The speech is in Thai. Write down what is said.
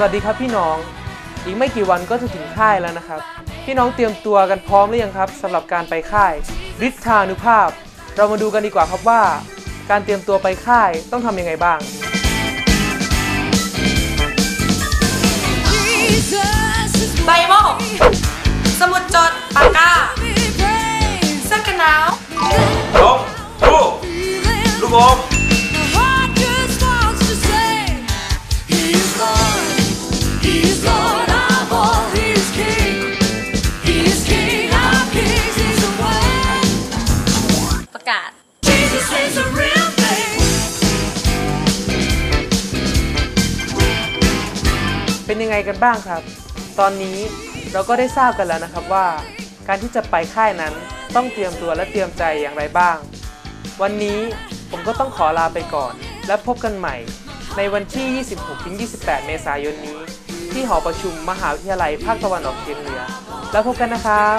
สวัสดีครับพี่น้อง อีกไม่กี่วันก็จะถึงค่ายแล้วนะครับ พี่น้องเตรียมตัวกันพร้อมหรือยังครับสำหรับการไปค่ายฤทธานุภาพ เรามาดูกันดีกว่าครับว่า การเตรียมตัวไปค่ายต้องทำยังไงบ้างไบโมสมุดจดปากกาเสื้อกันหนาวลงลูกลูกอม เป็นยังไงกันบ้างครับ ตอนนี้เราก็ได้ทราบกันแล้วนะครับว่า การที่จะไปค่ายนั้นต้องเตรียมตัวและเตรียมใจอย่างไรบ้าง วันนี้ผมก็ต้องขอลาไปก่อน และพบกันใหม่ ในวันที่ 26-28 เมษายนนี้ ที่หอประชุมมหาวิทยาลัยภาคตะวันออกเฉียงเหนือ แล้วพบกันนะครับ